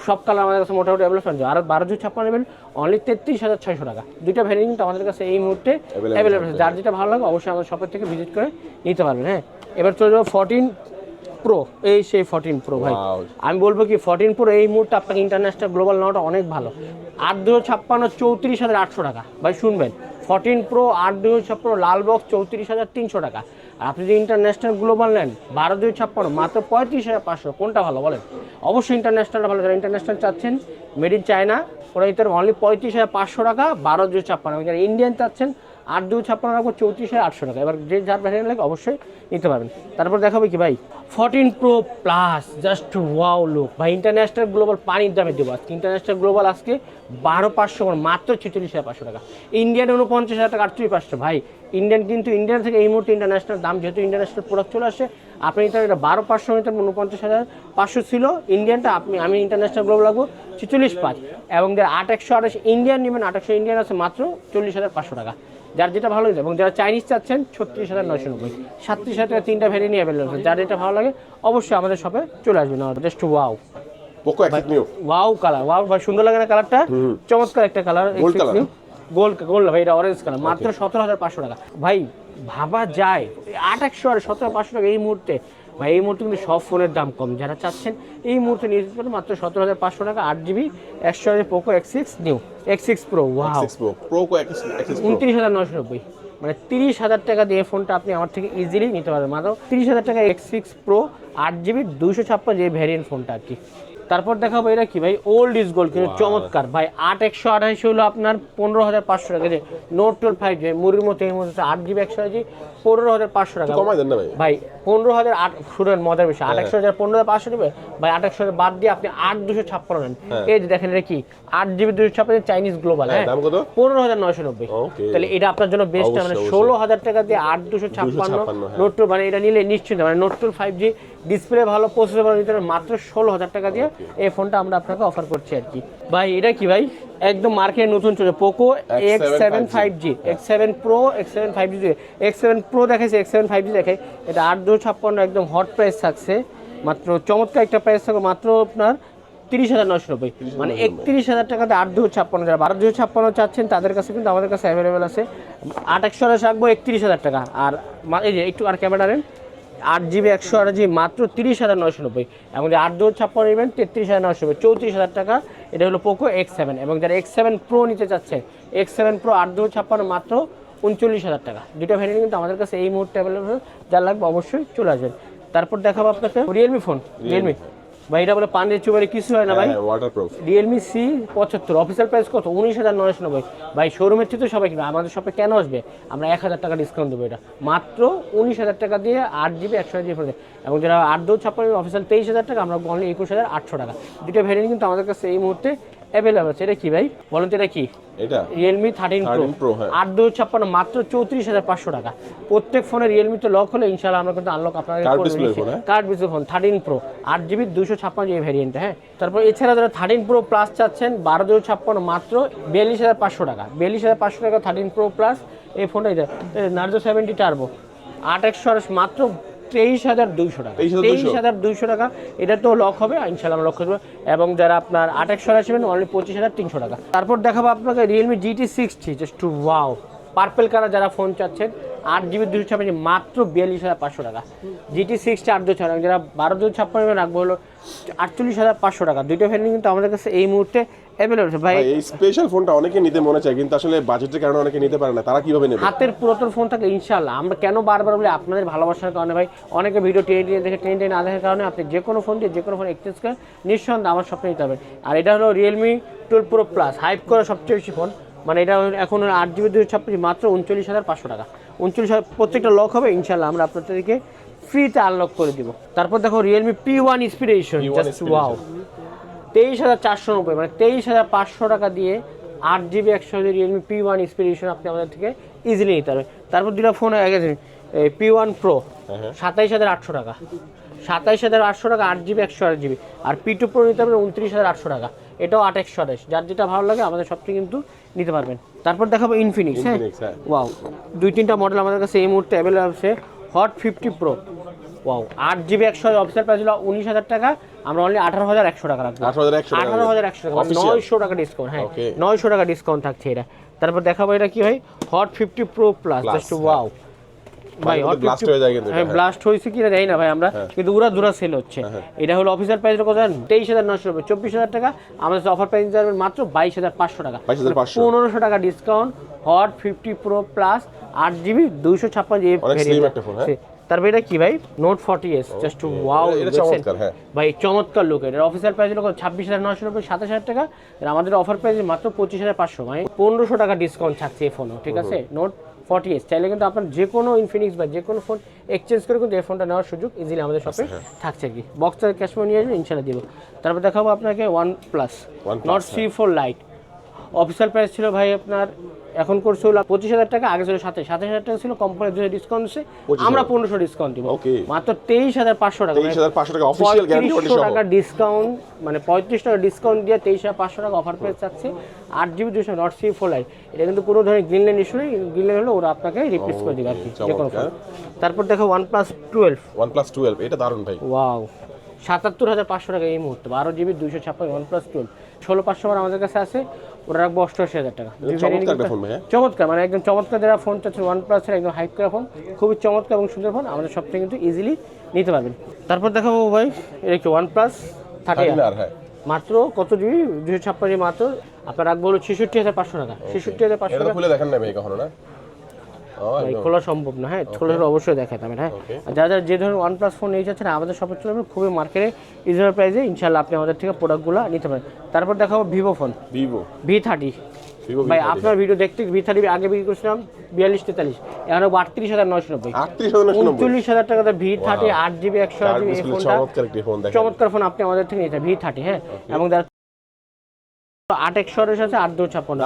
সব কালার আমাদের কাছে মোটামুটি অ্যাভেলেবল আছে আর বারো দুশো ছাপ্পান্ন নেবেন অনলি তেত্রিশ হাজার ছয়শো টাকা। দুইটা ভ্যারিয়েন্ট কিন্তু আমাদের কাছে এই মুহূর্তে অ্যাভেলেবল আছে। যার যেটা ভালো লাগে অবশ্যই আমাদের শপের থেকে ভিজিট করে নিতে পারবেন হ্যাঁ? এবার চলে যাব ফোরটিন প্রো এই সেই ফোরটিন প্রো ভাই। আমি বলব কি ফোরটিন প্রো এই মুহূর্তে আপনাকে ইন্টারন্যাশনাল গ্লোবাল নেওয়াটা অনেক ভালো। আট দুশো ছাপ্পান্ন চৌত্রিশ হাজার আটশো টাকা। ভাই শুনবেন ফোরটিন প্রো আট দুশো ছাপ্পান্ন লাল বক্স চৌত্রিশ হাজার তিনশো টাকা। আর আপনি যদি ইন্টারন্যাশনাল গ্লোবাল নেন বারো দুই ছাপ্পান্ন মাত্র পঁয়ত্রিশ হাজার পাঁচশো। কোনটা ভালো বলেন? অবশ্যই ইন্টারন্যাশনালটা ভালো যারা ইন্টারন্যাশনাল চাচ্ছেন। মেড ইন চায়না ওরা নিতে অনলি পঁয়ত্রিশ হাজার পাঁচশো টাকা বারো দুই ছাপ্পান্ন। যারা ইন্ডিয়ান চাচ্ছেন আট দুই ছাপ্পান্ন রাখব চৌত্রিশ হাজার আটশো টাকা। এবার যে যার ভ্যারিয়েন্ট লাগে অবশ্যই নিতে পারবেন। তারপর দেখাবে কি ভাই? Fourteen pro plus just wow look ভাই ইন্টারন্যাশনাল গ্লোবাল পানির দামে দেবো আজকে। ইন্টারন্যাশনাল গ্লোবাল আজকে বারো পাঁচশো মাত্র ছেচল্লিশ হাজার পাঁচশো টাকা। ইন্ডিয়ান উনপঞ্চাশ হাজার টাকা আটচল্লিশ পাঁচশো। ভাই ইন্ডিয়ান কিন্তু ইন্ডিয়ান থেকে এই মুহূর্তে ইন্টারন্যাশনাল দাম, যেহেতু ইন্টারন্যাশনাল প্রোডাক্ট চলে আসে, আপনি নিতে এটা বারো পাঁচশো নিতে উনপঞ্চাশ হাজার পাঁচশো ছিল। ইন্ডিয়ানটা আপনি, আমি ইন্টারন্যাশনাল গ্লোবাল লাগবো, ছেচল্লিশ পাঁচ। এবং আট একশো আঠাশ ইন্ডিয়ান নেবেন, আট একশো ইন্ডিয়ান আছে, মাত্র চল্লিশ হাজার পাঁচশো টাকা। যার যেটা ভালো লাগে এবং যারা চাইনিজ চাচ্ছেন ছত্রিশ হাজার নয়শো নব্বই। সাতত্রিশ হাজার টাকা তিনটা ভ্যারিয়েন্ট অ্যাভেলেবল আছে। যার যেটা ভালো লাগে অবশ্যই আমাদের শপে চলে আসবেন। আমাদের just wow Poco new wow colour wow ভাই সুন্দর লাগে না কালারটা চমৎকার একটা colour Gold color? Gold gold ভাই এটা অরেঞ্জ কালার মাত্র সতেরো হাজার পাঁচশো টাকা। ভাই ভাবা যায়। আট একশো আর সতেরো পাঁচশো টাকা এই মুহূর্তে। ভাই এই মুহূর্তে কিন্তু সব ফোনের দাম কম। যারা চাচ্ছেন এই মুহূর্তে নিয়ে যেতে মাত্র সতেরো হাজার পাঁচশো টাকা আট জিবি একশো হাজার Poco X six new X six pro wow. উনত্রিশ হাজার নশো নব্বই। মানে তিরিশ হাজার টাকা দিয়ে ফোনটা আপনি আমার থেকে ইজিলি নিতে পারবেন। মাত্র তিরিশ হাজার টাকা এক্স সিক্স প্রো আট জিবি দুশো ছাপ্পান্ন যে ভ্যারিয়েন্ট ফোনটা আর কি। তারপর দেখাবো এটা কি ভাই? ওল্ড ইজ গোল্ড কিন্তু চমৎকার। ভাই আট একশো আঠাশ হলো আপনার পনেরো হাজার পাঁচশো টাকা। যে নোট টোয়েল ফাইভ যে মুড়ির মতো এই মতো আট জিবি একশো জি পনেরো হাজার পাঁচশো টাকা। ভাই? ভাই পনেরো হাজার আট শুনেন মজার বিষয় আট একশো হাজার পনেরো হাজার পাঁচশো নেবে? ভাই আট একশো বাদ দিয়ে আপনি আট দুশো ছাপ্পান্ন নেন। এই যে দেখেন এটা কি? আট জিবি দুশো ছাপ্পান্ন চাইনিজ গ্লোবাল হ্যাঁ, হ্যাঁ? পনেরো হাজার নয়শো নব্বই। তাহলে এটা আপনার জন্য বেস্ট মানে ষোলো হাজার টাকা দিয়ে আট দুশো ছাপ্পান্ন। 256 হ্যাঁ। নোট টু মানে এটা নিলে নিশ্চিন্ত মানে note two five G display ভালো প্রসেসর ভালো নিতে মাত্র ষোলো হাজার টাকা দিয়ে। এই ফোনটা আমরা আপনাকে অফার করছি আর কি। ভাই এটা কি ভাই? একদম মার্কেটে নতুন চলে Poco X seven five G X seven pro X seven five G X seven pro দেখাইছে এক্স সেভেন ফাইভ জি দেখে এটা আট দুশো ছাপ্পান্ন একদম হট প্রাইস থাকছে। মাত্র চমৎকার একটা প্রাইস থাকবে মাত্র আপনার তিরিশ হাজার নশো নব্বই। মানে একত্রিশ হাজার টাকাতে আট দুশো ছাপ্পান্ন যারা বারো দুশো ছাপ্পান্ন চাচ্ছেন তাদের কাছে কিন্তু আমাদের কাছে অ্যাভেলেবেল আছে। আট একশো রাখব একত্রিশ হাজার টাকা। আর এই যে একটু আর ক্যামেরা নেন। আট জিবি একশো আট জিবি মাত্র তিরিশ হাজার নশো নব্বই। এবং যে আট দু ছাপ্পান্ন নেবেন তেত্রিশ হাজার নয়শো নব্বই চৌত্রিশ হাজার টাকা। এটা হলো পোকো এক্স সেভেন এবং যারা এক্স সেভেন প্রো নিতে চাচ্ছেন এক্স সেভেন প্রো আট দু ছাপ্পান্ন মাত্র উনচল্লিশ হাজার টাকা। দুটো ভ্যারিয়েন্ট কিন্তু আমাদের কাছে এই মুহূর্তে অ্যাভেলেবেল যা লাগবে অবশ্যই চলে আসবেন। তারপর দেখাবো আপনাকে রিয়েলমি ফোন রিয়েলমি ভাই এটা বলে পানির চুবারে কিছু হয় না ভাই? Waterproof water proof Realme C পঁচাত্তর অফিসিয়াল প্রাইস কত? উনিশ হাজার নয়শো নব্বই। ভাই শোরুমের থেকে তো সবাই কিনবে আমাদের শপে কেন আসবে? আমরা এক হাজার টাকা ডিসকাউন্ট দেবো এটা। মাত্র উনিশ হাজার টাকা দিয়ে আট জিবি একশো জিবি ফোন এবং যারা আট দু ছাপ্পান্ন অফিসিয়াল তেইশ হাজার টাকা আমরা অনলি একুশ হাজার আটশো টাকা। দুটো ভ্যারিয়েন্ট কিন্তু আমাদের কাছে এই মুহূর্তে অ্যাভেলেবল আছে। এটা কি ভাই? বলুন তো এটা কি? এটা রিয়েলমি থার্টিন প্রো 13 Pro। আট দু ছাপ্পান্ন মাত্র চৌত্রিশ হাজার পাঁচশো টাকা। প্রত্যেক ফোনে রিয়েলমি তো লক হলে ইনশাল্লাহ আমরা কিন্তু আনলক আপনাদের? Card display phone thirteen pro আট জিবি দুশো ছাপ্পান্ন এই ভ্যারিয়েন্টটা হ্যাঁ। তারপর এছাড়া যারা থার্টিন প্রো প্লাস চাচ্ছেন বারো দুশো ছাপ্পান্ন মাত্র বিয়াল্লিশ হাজার পাঁচশো টাকা। বিয়াল্লিশ হাজার পাঁচশো টাকা থার্টিন প্রো প্লাস এই ফোনটা এটা নার্জো সেভেন্টি টার্বো আট একশো মাত্র তেইশ হাজার দুইশো টাকা। 23,200 তেইশ হাজার দুইশো টাকা। এটা তো লক হবে ইনশাল্লাহ আমরা লক্ষ্য দেবো এবং যারা আপনার আট একশো আসবেন অনলি পঁচিশ হাজার তিনশো টাকা। তারপর দেখাবো আপনাকে Realme GT sixty just too wow purple colour যারা ফোন চাচ্ছেন আট জিবি দুশো ছাপ্পান্ন মাত্র বিয়াল্লিশ হাজার পাঁচশো টাকা। জিটি সিক্সটি আট দুশো টাকা যারা বারো দুশো ছাপ্পান্ন রাখব হলো আটচল্লিশ হাজার পাঁচশো টাকা। দুইটা ভ্যারিয়েন্ট কিন্তু আমাদের কাছে এই মুহূর্তে অ্যাভেলেবল ভাই এই স্পেশাল ফোনটা অনেকে নিতে মনে চায় কিন্তু আসলে বাজেটের কারণে অনেকে নিতে পারে না। তারা কীভাবে নেবে? হাতের পুরাতন ফোন থাকে ইনশাল্লাহ আমরা কেন বারবার বলি আপনাদের ভালোবাসার কারণে ভাই? অনেকে ভিডিও টেনে টেনে দেখে টেনে টেনে না দেখার কারণে আপনি যে কোনো ফোন দিয়ে যে কোনো ফোন এক্সচেঞ্জ করে নিঃসন্দেহে আমার স্বপ্নে নিতে হবে। আর এটা হলো Realme twelve pro plus hype করা সবচেয়ে বেশি ফোন মানে এটা এখন আট জিবি দুশো ছাপ্পান্ন মাত্র উনচল্লিশ হাজার পাঁচশো টাকা। উনচল্লিশ হাজার প্রত্যেকটা লক হবে ইনশাল্লাহ আমরা আপনাদেরকে ফ্রিতে আনলক করে দিব। তারপর দেখো Realme P one inspiration just wow তেইশ হাজার চারশো নব্বই মানে তেইশ হাজার পাঁচশো টাকা দিয়ে আট জিবি একশো রিয়েলমি পি ওয়ান ইন্সপিরেশন আপনি আমাদের থেকে ইজিলি নিতে পারবেন। তারপর দুটো ফোন হয়ে গেছে পি ওয়ান প্রো। সাতাইশ হাজার আটশো টাকা। সাতাইশ হাজার আটশো টাকা আট জিবি একশো আট জিবি। আর পি টু প্রো নিতে পারবেন উনত্রিশ হাজার আটশো টাকা। এটাও আট একশো আঠাশ যার যেটা ভালো লাগে আমাদের সবটি কিন্তু নিতে পারবেন। তারপর দেখাবো ইনফিনিক্স হ্যাঁ? হ্যাঁ। ওয়াও দুই তিনটা মডেল আমাদের কাছে এই মুহূর্তে অ্যাভেলেবল আছে। হট ফিফটি প্রো ওয়াও আট জিবি একশো অফিসিয়াল প্রাইস হলো উনিশ হাজার টাকা। আমরা অনলি আঠারো হাজার একশো টাকা রাখব। 18,100 টাকা আঠারো হাজার একশো টাকা। নয়শো টাকা ডিসকাউন্ট হ্যাঁ। নয়শো টাকা ডিসকাউন্ট থাকছে এটা। তারপর দেখাবো এটা কি হয়? Hot fifty pro plus just হ্যাঁ। ওয়াও ভাই blast হয়ে যায় কিন্তু হ্যাঁ হ্যাঁ। ব্লাস্ট হয়েছে কিনা জানি না ভাই আমরা কিন্তু উড়া দুরা সেল হচ্ছে। এটা হলো অফিসিয়াল প্রাইস কত জানেন তেইশ হাজার নশো নব্বই চব্বিশ হাজার টাকা। আমাদের অফার প্রাইস যাবেন মাত্র বাইশ হাজার পাঁচশো টাকা। পনেরোশো টাকা discount Hot fifty pro plus আট জিবি দুইশো ছাপ্পান্ন জিবি হ্যাঁ? তারপর এটা কি ভাই? Note forty S just wow এটা- এটা হ্যাঁ। ভাই চমৎকার লোক এটার অফিসিয়াল প্রাইস হলো ছাব্বিশ হাজার নশো নব্বই সাতাশ হাজার টাকা। আর আমাদের অফার প্রাইস মাত্র পঁচিশ হাজার পাঁচশো মানে পনেরোশো টাকা ডিসকাউন্ট থাকছে এই ফোনও ঠিক আছে? নোট ফর্টি এস চাইলে কিন্তু আপনার যে কোনো ইনফিনিক্স বা যে কোনো ফোন এক্সচেঞ্জ করে কিন্তু এই ফোনটা নেওয়ার সুযোগ ইজিলি আমাদের শপে হ্যাঁ। থাকছে আর কি। বক্সটা ক্যাশমো নিয়ে আসবেন ইনশাল্লাহ দিব। তারপর দেখাবো আপনাকে OnePlus Nord C four lite official price ছিল ভাই আপনার এখন করছে হলো পঁচিশ হাজার টাকা আগে ছিল সাতাশ সাতাশ হাজার টাকা ছিল কোম্পানির দুটো ডিসকাউন্ট 25,000 আমরা পনেরোশো ডিসকাউন্ট দিব. মাত্র তেইশ হাজার পাঁচশো টাকা। তেইশ হাজার পাঁচশো টাকা অফিসিয়াল গ্যারান্টি টাকা ডিসকাউন্ট মানে পঁয়ত্রিশ টাকা ডিসকাউন্ট দিয়ে তেইশ হাজার পাঁচশো টাকা অফার প্রাইস চাচ্ছে। আট জিবি দুশো নট সি ফোর এটা কিন্তু কোনো ধরনের গ্রিনল্যান্ড ইস্যু নেই। গ্রিনল্যান্ড হলে ওরা আপনাকে রিপ্লেস করে দেবে আর কি যে কোনো তারপর দেখো one plus twelve one plus twelve এটা দারুণ ভাই। ওয়াও সাতাত্তর হাজার পাঁচশো টাকা এই মুহূর্তে বারো জিবি দুইশো ছাপ্পান্ন ওয়ান প্লাস টুয়েলভ ষোলো পাঁচশো আমার আমাদের কাছে আছে। ওটা রাখব অষ্টআশি হাজার টাকা। চমৎকার মানে একদম চমৎকার যারা ফোন চাচ্ছে ওয়ান প্লাসের একদম হাইপ করা ফোন খুবই চমৎকার এবং সুন্দর ফোন আমাদের সব থেকে কিন্তু ইজিলি নিতে পারবেন। তারপর দেখাবো ভাই এটা কি ওয়ান প্লাস থার্টি মাত্র কত জিবি দুশো ছাপ্পান্ন মাত্র। আপনার রাখব হলো ছেষট্টি হাজার পাঁচশো টাকা। ছেষট্টি হাজার পাঁচশো টাকা। খুলে দেখেন না ভাই কখনো না। খোলা সম্ভব না হ্যাঁ খোলা হলে অবশ্যই দেখাতাম হ্যাঁ। যারা যারা যে ধরনের ওয়ান প্লাস ফোন নিয়ে যাচ্ছেন আমাদের শপে চলে আসবেন খুবই মার্কেটে রিজনেবল প্রাইসে ইনশাল্লাহ আপনি আমাদের থেকে প্রোডাক্টগুলো নিতে পারেন। তারপর দেখাবো Vivo phone Vivo V thirty ভাই আপনার ভিডিও দেখতে ভি থার্টি আগে বিক্রি করছিলাম? বিয়াল্লিশ তেতাল্লিশ। এখন আটত্রিশ হাজার নয়শো নব্বই। উনচল্লিশ হাজার টাকাতে ভি থার্টি আট জিবি একশো আট জিবি চমৎকার ফোন আপনি আমাদের থেকে নিতে ভি থার্টি হ্যাঁ। এবং আট একশো আছে আট দু ছাপ্পান্ন।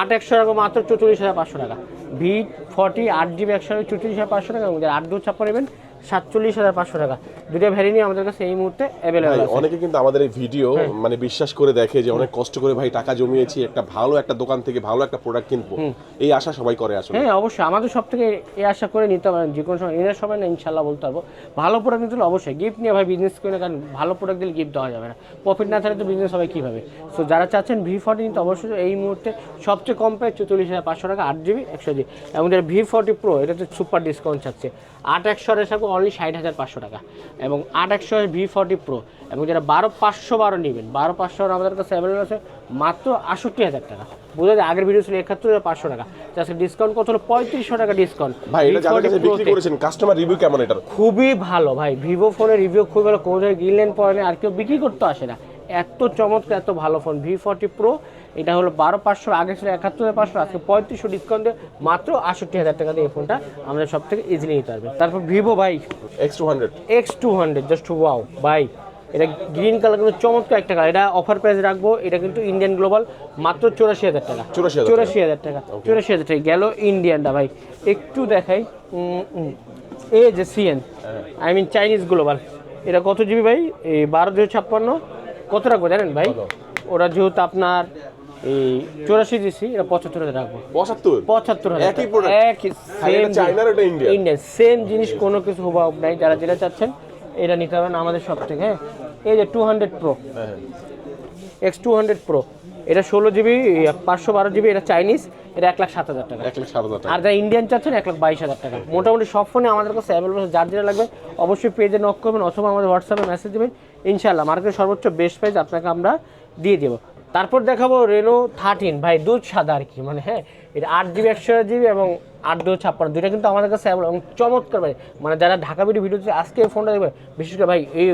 আট একশো মাত্র চৌচল্লিশ হাজার পাঁচশো টাকা। ভি ফর্টি আট জিবি একশো চৌত্রিশ হাজার পাঁচশো টাকা এবং আট দু ছাপ্পান্ন নেবেন, সাতচল্লিশ হাজার পাঁচশো টাকা। দুটো ভ্যারিয়েন্ট আমাদের কাছে এই মুহূর্তে ভাই আছে। অনেকে কিন্তু আমাদের এই ভিডিও হ্যাঁ। মানে বিশ্বাস করে দেখে যে অনেক কষ্ট করে ভাই টাকা জমিয়েছি একটা ভালো একটা দোকান থেকে ভালো একটা প্রোডাক্ট কিনবো। এই আশা সবাই করে আসলে। হ্যাঁ অবশ্যই। আমাদের সব থেকে এই আশা করে নিতে পারেন যে কোনো সময় এনার সময় না ইনশাল্লাহ বলতে পারব। ভালো প্রোডাক্ট নিতে হলে অবশ্যই গিফট নিয়ে ভাই বিজনেস করে না কারণ ভালো প্রোডাক্ট দিলে গিফট দেওয়া যাবে না। প্রফিট না থাকলে তো বিজনেস হবে কীভাবে? সো যারা চাচ্ছেন ভি ফর্টি নিতে অবশ্যই এই মুহূর্তে সবচেয়ে কম প্রাইস চল্লিশ হাজার পাঁচশো টাকা আট জিবি একশো জিবি এবং যারা ভি ফর্টি প্রো এটাতে সুপার ডিসকাউন্ট থাকছে আট একশো থাকবে অনলি ষাট হাজার পাঁচশো টাকা। এবং আট একশো ভি ফর্টি প্রো এবং যারা বারো পাঁচশো বারো নেবেন বারো পাঁচশো আমাদের কাছে অ্যাভেলেবল আছে মাত্র আষট্টি হাজার টাকা। বোঝা যায় আগের ভিডিও ছিল একাত্তর হাজার পাঁচশো টাকা। আজকে ডিসকাউন্ট কত হলো? পঁয়ত্রিশশো টাকা ডিসকাউন্ট ভাই এটা যাদের কাছে বিক্রি করেছেন কাস্টমার রিভিউ কেমন এটার? খুবই ভালো ভাই। ভিভো ফোনের রিভিউ খুবই ভালো কোনো জায়গায় গ্রিনল্যান্ড পড়ে না আর কেউ বিক্রি করতে আসে না। এত চমৎকার এত ভালো ফোন ভি ফর্টি প্রো। এটা হলো বারো পাঁচশো আগে ছিল একাত্তর হাজার পাঁচশো আজকে পঁয়ত্রিশশো ডিসকাউন্ট দিয়ে মাত্র আষট্টি হাজার টাকা দিয়ে এই ফোনটা আমাদের সব থেকে ইজিলি নিতে পারবে। তারপর ভিভো ভাই X two hundred X two hundred just wow ভাই এটা গ্রিন কালার কিন্তু চমৎকার একটা কালার এটা অফার প্রাইস রাখব এটা কিন্তু ইন্ডিয়ান গ্লোবাল মাত্র চৌরাশি হাজার টাকা। 84,000 টাকা। চৌরাশি হাজার টাকা চৌরাশি হাজার টাকা গেল ইন্ডিয়ানটা ভাই। একটু দেখাই। এই যে CN I mean Chinese global এটা কত জিবি ভাই? এই বারো দুশো ছাপ্পান্ন। কত রাখব জানেন ভাই? ওরা যেহেতু আপনার এই চৌরাশি দিছি এটা পঁচাত্তর হাজার রাখব। পঁচাত্তর? পঁচাত্তর হাজার একই? একই সেম চায়নার, এটা ইন্ডিয়ান। ইন্ডিয়ান সেম জিনিস কোনো কিছু হুবাহুব নাই। যারা যেটা চাচ্ছেন এটা নিতে পারেন আমাদের সব থেকে হ্যাঁ? এই যে two hundred pro X two hundred pro এটা ষোলো জিবি পাঁচশো বারো জিবি এটা চাইনিজ এটা এক লাখ সাত হাজার টাকা। এক লাখ সাত হাজার আর যারা ইন্ডিয়ান চাচ্ছেন এক লাখ বাইশ হাজার টাকা। মোটামুটি সব ফোনে আমাদের কাছে অ্যাভেলেবল যার যেটা লাগবে অবশ্যই পেজে নক করবেন অথবা আমাদের হোয়াটসঅ্যাপে মেসেজ দেবেন। ইনশাল্লাহ মার্কেটের সর্বোচ্চ বেস্ট প্রাইস আপনাকে আমরা দিয়ে দেবো। তারপর দেখাবো রেনো থার্টিন ভাই, দুধ সাদা আর কি মানে হ্যাঁ এটা আট জিবি একশো জিবি এবং আট দু ছাপ্পান্ন দুইটা কিন্তু আমাদের কাছে এবং চমৎকার ভাই। মানে যারা ঢাকা ভিডিও ভিডিওতে আজকে এই ফোনটা দেখবে। বিশেষ করে ভাই এই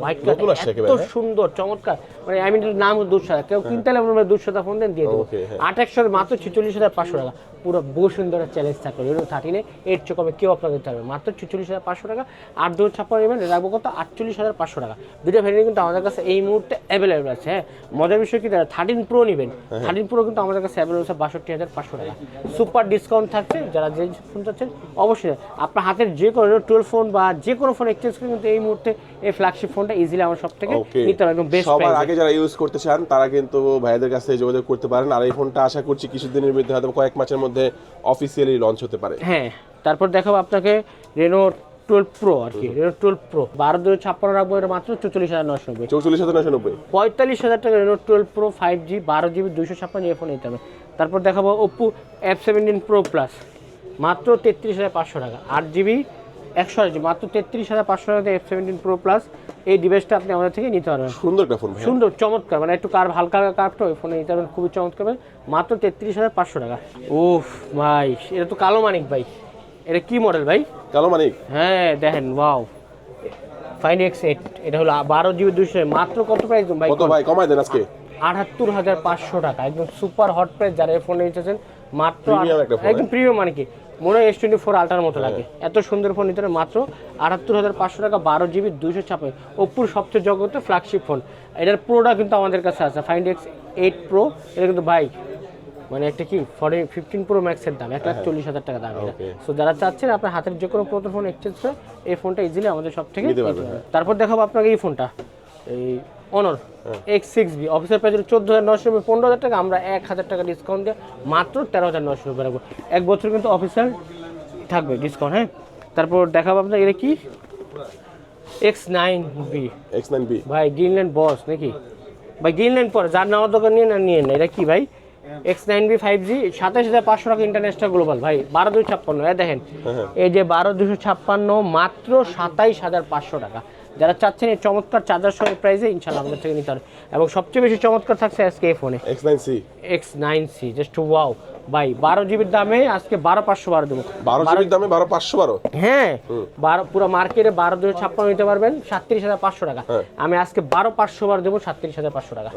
হোয়াইট কালার এত হ্যাঁ? সুন্দর চমৎকার। মানে আমি এটার নাম সাদা কেউ কিনতে হলে আমরা সাদা ফোন দেন দিয়ে দেবো। হ্যাঁ। আট একশো মাত্র ছেচল্লিশ হাজার পাঁচশো টাকা। পুরো বহু সুন্দর চ্যালেঞ্জ থাকবে রেনো থার্টিনে এর চোখ হবে কেউ আপনাদের হবে মাত্র ছেচল্লিশ হাজার পাঁচশো টাকা। আট দু ছাপ্পান্ন নেবেন রাখব কত? আটচল্লিশ হাজার পাঁচশো টাকা। দুটো ভ্যারিয়েন্ট কিন্তু আমাদের কাছে এই মুহূর্তে অ্যাভেলেবেল আছে হ্যাঁ? মজার বিষয় কি? থার্টিন প্রো নেবেন থার্টিন প্রো কিন্তু আমাদের কাছে অ্যাভেলেবেল আছে বাষট্টি হাজার পাঁচশো টাকা। সুপার ডিসকাউন্ট থাকছে যারা যে ফোন চাচ্ছেন অবশ্যই আপনার হাতের যে কোনো টুয়েলভ ফোন বা যে কোনো ফোন এক্সচেঞ্জ করে কিন্তু এই মুহূর্তে এই ফ্ল্যাগশিপ ফোনটা ইজিলি আমার সব থেকে নিতে পারবেন একদম বেস্ট সবার আগে যারা ইউজ করতে চান তারা কিন্তু ভাইদের কাছে যোগাযোগ করতে পারেন। আর এই ফোনটা আশা করছি কিছুদিনের মধ্যে হয়তো কয়েক মাসের মধ্যে অফিসিয়ালি লঞ্চ হতে পারে। হ্যাঁ তারপর দেখাবো আপনাকে রেনো টুয়েলভ প্রো আর কি রেনো টুয়েলভ প্রো বারো দুই ছাপ্পান্ন রাখব এটা মাত্র চৌচল্লিশ হাজার নশো নব্বই চৌচল্লিশ হাজার নশো নব্বই। পঁয়তাল্লিশ হাজার টাকা Reno twelve pro five G বারো জিবি দুশো ছাপ্পান্ন এই ফোন নিতে হবে। তারপর দেখাবো Oppo F seventeen pro plus মাত্র তেত্রিশ হাজার পাঁচশো টাকা। আট জিবি একশো আট মাত্র তেত্রিশ হাজার পাঁচশো টাকা এফ সেভেন্টিন প্রো প্লাস এই ডিভাইসটা আপনি আমাদের থেকে নিতে পারবেন। সুন্দর একটা ফোন সুন্দর চমৎকার মানে একটু কার হালকা কার্ভটা ওই ফোনে নিতে পারবেন খুবই চমৎকার মাত্র তেত্রিশ হাজার পাঁচশো টাকা। উফ ভাই এটা তো কালো মানিক ভাই। এটা কি মডেল ভাই? কালো মানিক। হ্যাঁ দেখেন ওয়াও ফাইন এক্স এইট এটা হলো বারো জিবি দুশো মাত্র কত প্রাইস ভাই? কত ভাই? কমাই দেন আজকে। আটাত্তর হাজার পাঁচশো টাকা একদম সুপার হট প্রাইস যারা এই ফোন নিতেছেন মাত্র একদম প্রিমিয়াম মানে কি? মনে হয় এস টোয়েন্টি ফোর আলটার মতো লাগে। এত সুন্দর ফোন নিতে মাত্র আটাত্তর হাজার পাঁচশো টাকা বারো জিবি দুইশো ছাপ্পান্ন ওপ্পোর সবচেয়ে জগতে ফ্ল্যাগশিপ ফোন এটার প্রোটা কিন্তু আমাদের কাছে আছে ফাইন্ড এক্স এইট প্রো এটা কিন্তু বাইক মানে একটা কি ফরে ফিফটিন প্রো ম্যাক্সের দাম এক লাখ চল্লিশ হাজার টাকা দাম. সো যারা চাচ্ছেন আপনার হাতের যে কোনো পুরাতন ফোন এক্সচেঞ্জ করে এই ফোনটা ইজিলি আমাদের সব থেকে পারবেন। তারপর দেখাবো আপনাকে এই ফোনটা এই অনর এক্স সিক্স বি অফিসের প্রাইস চোদ্দ হাজার নশো নব্বই পনেরো হাজার টাকা আমরা এক হাজার টাকা ডিসকাউন্ট দিয়ে মাত্র তেরো হাজার নশো নব্বই রাখব। এক বছর কিন্তু অফিসার থাকবে ডিসকাউন্ট হ্যাঁ? তারপর দেখাবো আপনার এটা কি? X nine B X nine B ভাই গ্রিনল্যান্ড বস নাকি? ভাই গ্রিনল্যান্ড পরে যার নেওয়ার দোকান নিয়ে না নিয়ে না এটা কি ভাই? X nine B five G সাতাশ হাজার পাঁচশো টাকা ইন্টারন্যাশনাল গ্লোবাল ভাই বারো দুই ছাপ্পান্ন এ দেখেন। এই যে বারো দুশো ছাপ্পান্ন মাত্র সাতাইশ হাজার পাঁচশো টাকা। যারা চাচ্ছেন এই চমৎকার চার্জার সহ প্রাইসে ইনশাল্লাহ আমাদের থেকে নিতে পারবে এবং সবচেয়ে বেশি চমৎকার থাকছে আজকে এই ফোনে X nine C X nine C just wow ভাই বারো জিবির দামে আজকে বারো পাঁচশো বারো দেবো। বারো জিবির দামে বারো পাঁচশো বারো? হ্যাঁ বারো পুরো মার্কেটে বারো দুশো ছাপ্পান্ন নিতে পারবেন সাতত্রিশ হাজার পাঁচশো টাকা। হ্যাঁ। আমি আজকে বারো পাঁচশো বার দেবো সাতত্রিশ হাজার পাঁচশো টাকা।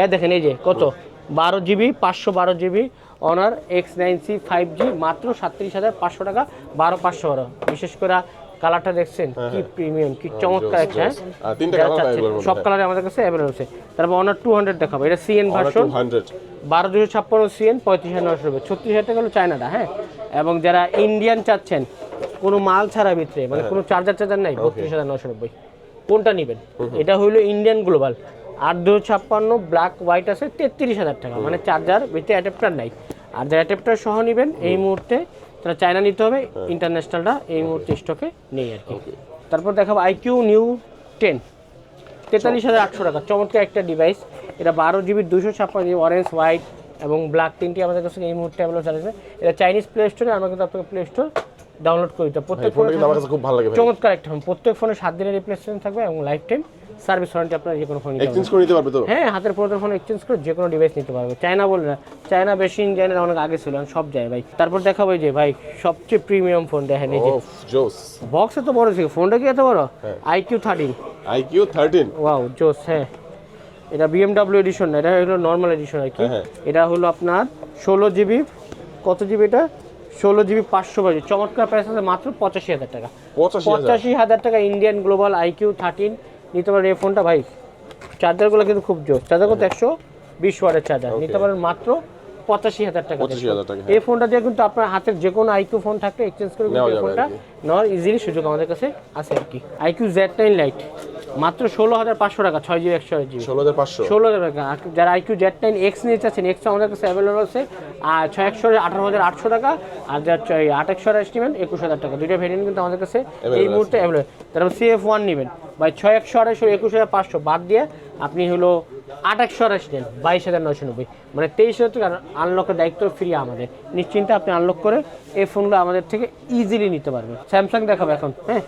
এ দেখেন এই যে কত? বারো জিবি পাঁচশো বারো GB Honor X nine C five G মাত্র সাতত্রিশ হাজার পাঁচশো টাকা বারো পাঁচশো বারো বিশেষ করে কালারটা দেখছেন কি প্রিমিয়াম কি চমৎকার একটা হ্যাঁ? চাচ্ছেন, available মনে সব হয়। কালারে আমাদের কাছে অ্যাভেলেবল আছে। তারপর অনার টু হান্ড্রেড দেখাবো এটা সিএন ভার্সন বারো দুশো ছাপ্পান্ন সিএন পঁয়ত্রিশ হাজার নশো রুপে ছত্রিশ হাজার টাকা হলো চায়নাটা হ্যাঁ? এবং যারা ইন্ডিয়ান চাচ্ছেন কোনো মাল ছাড়া ভিতরে মানে কোনো চার্জার চার্জার নাই বত্রিশ হাজার নশো নব্বই। কোনটা নেবেন? এটা হইল ইন্ডিয়ান গ্লোবাল আট দুশো ছাপ্পান্ন ব্ল্যাক হোয়াইট আছে তেত্রিশ হাজার টাকা। মানে চার্জার ভিতরে অ্যাডাপ্টার নাই। আর যারা অ্যাডাপ্টার সহ নেবেন এই মুহূর্তে তারা চায়না নিতে হবে ইন্টারন্যাশনালটা এই মুহূর্তে স্টকে নেই আর কি। তারপর দেখাবো আইকিউ নিউ টেন তেতাল্লিশ হাজার আটশো টাকা। চমৎকার একটা ডিভাইস এটা বারো জিবি দুশো ছাপ্পান্ন জিবি অরেঞ্জ হোয়াইট এবং ব্ল্যাক তিনটি আমাদের কাছে এই মুহূর্তে অ্যাভেলেবল চালাচ্ছে এটা চাইনিজ প্লে স্টোরে আমরা কিন্তু আপনাকে প্লে স্টোর ডাউনলোড করে দিতে। প্রত্যেক ফোনটা ফোনে আমার কাছে খুব ভালো লাগে চমৎকার একটা ফোন প্রত্যেক ফোনে সাত দিনের রিপ্লেসমেন্ট থাকবে এবং লাইফ টাইম সার্ভিস ওয়ারেন্টি আপনার যে কোনো ফোন এক্সচেঞ্জ করে নিতে পারবে তো? হ্যাঁ হাতের পুরোনো ফোন এক্সচেঞ্জ করে যে কোনো ডিভাইস নিতে পারবে। চায়না বলে না চায়না বেশি চায়না অনেক আগে ছিল সব যায় ভাই। তারপর দেখাবো এই যে ভাই সবচেয়ে প্রিমিয়াম ফোন দেখেন এই যে। জোস। বক্স এত বড় ছিল ফোনটা কি এত বড়। IQOO thirteen iQOO thirteen wow জোস হ্যাঁ। এটা বিএমডাব্লিউ এডিশন না এটা হলো নর্মাল এডিশন আর কি। হ্যাঁ, হ্যাঁ। এটা হলো আপনার ষোলো জিবি কত জিবি এটা? ষোলো জিবি পাঁচশো বাজি। চমৎকার প্রাইস আছে মাত্র পঁচাশি হাজার টাকা। পঁচাশি হাজার। টাকা ইন্ডিয়ান গ্লোবাল আইকিউ থার্টিন নিতে পারেন এই ফোনটা ভাই। চার্জারগুলো কিন্তু খুব জোর। চার্জার কত? একশো বিশ ওয়ার্ডের চার্জার। নিতে পারেন মাত্র পঁচাশি হাজার টাকা টাকা এই ফোনটা দিয়ে কিন্তু আপনার হাতের যে কোনো আইকিউ ফোন থাকলে এক্সচেঞ্জ করে কিন্তু এই ফোনটা নেওয়ার ইজিলি সুযোগ আমাদের কাছে আছে আর কি। IQOO Z nine lite. মাত্র ষোলো হাজার পাঁচশো টাকা ছয় জিবি একশো জিবি। ষোলো হাজার পাঁচশো। ষোলো হাজার টাকা। যারা আইকিউ জেড নাইন এক্স নিয়ে চাচ্ছেন এক্স আমাদের কাছে অ্যাভেলেবল আছে। আর ছয় একশো আঠারো হাজার আটশো টাকা আর যার ছয় আট একশো এস্টিমেট একুশ হাজার টাকা। দুইটা ভেরিয়েন্ট কিন্তু আমাদের কাছে এই মুহূর্তে অ্যাভেলেবল তারপর সিএফ ওয়ান নেবেন। ভাই ছয় একশো আড়াইশো একুশ হাজার পাঁচশো বাদ দিয়ে আপনি হলো আট একশো আঠাশ নেন বাইশ হাজার নয়শো নব্বই। মানে তেইশ হাজার টাকা আনলকের দায়িত্ব ফ্রি আমাদের। নিশ্চিন্তে আপনি আনলক করে এই ফোনগুলো আমাদের থেকে ইজিলি নিতে পারবেন। স্যামসাং দেখাবো এখন হ্যাঁ?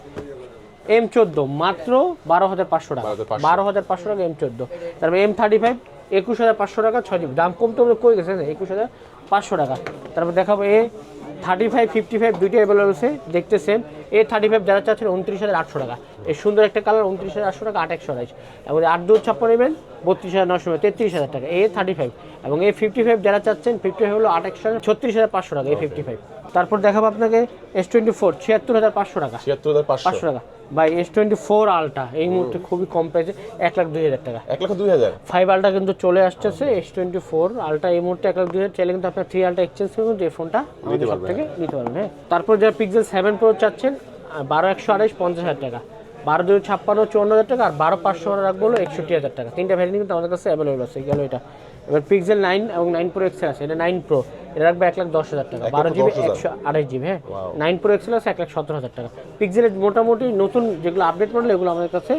এম চোদ্দ মাত্র বারো হাজার পাঁচশো টাকা। 12,500 বারো হাজার পাঁচশো টাকা এম চোদ্দ তারপরে এম থার্টি ফাইভ একুশ হাজার পাঁচশো টাকা ছয় জিবি দাম কমতে কমতে কই গেছে একুশ হাজার পাঁচশো টাকা। তারপর দেখাবো A thirty five fifty five দুইটা অ্যাভেলেবল আছে। দেখতে সেম এ থার্টি ফাইভ যারা চাচ্ছেন উনত্রিশ হাজার আটশো টাকা। এই সুন্দর একটা কালার উনত্রিশ হাজার আটশো টাকা আট একশো আড়াইশ। এবং আট দু ছাপ্পান্ন নেবেন বত্রিশ হাজার নশো তেত্রিশ হাজার টাকা। এ থার্টি ফাইভ এবং এ ফিফটি ফাইভ যারা চাচ্ছেন ফিফটি ফাইভ হলো আট একশো টাকা ছত্রিশ হাজার পাঁচশো টাকা এ ফিফটি ফাইভ তারপর দেখাবো আপনাকে এস টোয়েন্টি ফোর ছিয়াত্তর হাজার পাঁচশো টাকা। ছিয়াত্তর হাজার পাঁচশো। টাকা। By S twenty four ultra এই মুহূর্তে খুবই কম প্রাইসে এক লাখ দুই হাজার টাকা। এক লক্ষ দুই হাজার। ফাইভ আলটা কিন্তু চলে আসছে এস টোয়েন্টি ফোর আলটা এই মুহূর্তে এক লাখ দুই হাজার চাইলে কিন্তু আপনার থ্রি আলটা এক্সচেঞ্জ করে কিন্তু এই ফোনটা আমাদের সব থেকে নিতে পারবেন হ্যাঁ। তারপর যারা পিক্সেল সেভেন প্রো চাচ্ছেন বারো একশো আড়াইশ পঞ্চাশ হাজার টাকা। বারো দুই ছাপ্পান্ন চুয়ান্ন হাজার টাকা আর বারো পাঁচশো রাখব হলো একষট্টি হাজার টাকা। তিনটা ভ্যারিয়েন্ট কিন্তু আমাদের কাছে অ্যাভেলেবল আছে গেল এটা। এবার পিক্সেল নাইন এবং নাইন প্রো এক্সেল আছে এটা নাইন প্রো এটা রাখবে এক লাখ দশ হাজার টাকা বারো জিবি। একশো আড়াইশ জিবি হ্যাঁ. নাইন প্রো এক্সেল আছে এক লাখ সতেরো হাজার টাকা। পিক্সেলের মোটামুটি নতুন যেগুলো আপডেট মডেল এগুলো আমাদের কাছে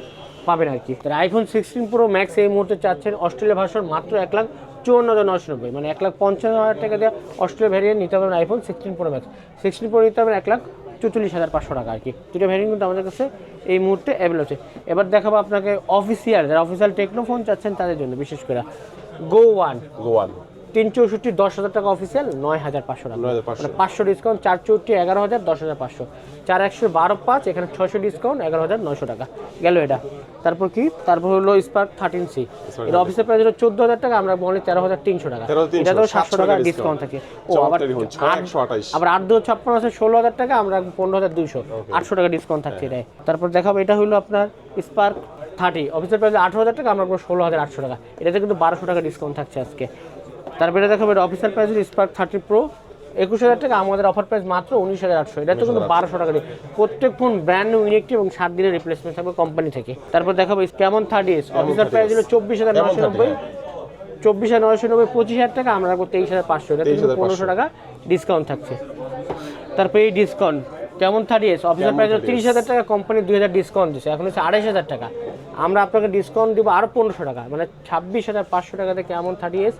পাবেন আর কি। আইফোন সিক্সটিন প্রো ম্যাক্স এই মুহূর্তে চাচ্ছেন অস্ট্রেলিয়া ভার্সন মাত্র এক লাখ চুয়ান্ন হাজার নশো নব্বই মানে এক লাখ পঞ্চান্ন হাজার টাকা দিয়ে অস্ট্রেলিয়া ভ্যারিয়েন্ট নিতে পারবেন iPhone sixteen pro max sixteen pro নিতে পারবেন এক লাখ চুচল্লিশ হাজার পাঁচশো টাকা আর কি। দুটো ভ্যারিয়েন্ট কিন্তু আমাদের কাছে এই মুহূর্তে অ্যাভেলেবল আছে। এবার দেখাবো আপনাকে অফিসিয়াল যারা অফিসিয়াল টেকনো ফোন চাচ্ছেন তাদের জন্য বিশেষ করে। গো ওয়ান গোয়ান। তিন চৌষট্টি দশ হাজার টাকা অফিসিয়াল নয় হাজার পাঁচশো টাকা। 9,500 মানে পাঁচশো ডিসকাউন্ট চার চৌষট্টি এগারো হাজার দশ হাজার পাঁচশো। চার একশো বারো পাঁচ এখানে ছয়শো ডিসকাউন্ট এগারো হাজার নয়শো টাকা। গেল এটা। তারপর কি? তারপর হলো স্পার্ক থার্টিন সি এটা অফিসের প্রাইস হলো চোদ্দ হাজার টাকা আমরা বলি তেরো হাজার তিনশো টাকা। 13,300 এটা তো সাতশো টাকা ডিসকাউন্ট থাকে। ও আবার আট- আবার আট দু ছাপ্পান্ন আছে ষোলো হাজার টাকা আমরা পনেরো হাজার দুইশো আটশো টাকা ডিসকাউন্ট থাকছে এটাই তারপর দেখাবো এটা হলো আপনার স্পার্ক থার্টি অফিসের প্রাইস আঠারো হাজার টাকা আমরা ষোলো হাজার আটশো টাকা। এটাতে কিন্তু বারোশো টাকা ডিসকাউন্ট থাকছে আজকে। তারপরে দেখাবো এটা official price Spark thirty pro একুশ হাজার টাকা আমাদের অফার প্রাইস মাত্র উনিশ হাজার আটশো। এটা তো কিন্তু বারোশো টাকা প্রত্যেক ফোন ব্র্যান্ড নিউ ইনেকটিভ এবং সাত দিনের রিপ্লেসমেন্ট থাকবে কোম্পানি থেকে। তারপর দেখাবো কেমন থার্টি এস অফিসিয়াল প্রাইস হলো চব্বিশ হাজার নশো নব্বই। চব্বিশ হাজার নয়শো নব্বই পঁচিশ হাজার টাকা আমরা রাখব তেইশ হাজার পাঁচশো। এটা পনেরোশো টাকা ডিসকাউন্ট থাকছে। তারপরে এই ডিসকাউন্ট কেমন থার্টি এস কেমন প্রাইস 30S? তিরিশ হাজার টাকা কোম্পানি দুই হাজার ডিসকাউন্ট দিচ্ছে এখন হচ্ছে আড়াইশ হাজার টাকা। আমরা আপনাকে ডিসকাউন্ট দিব আরও পনেরোশো টাকা। মানে ছাব্বিশ হাজার পাঁচশো টাকাতে কেমন থার্টি এস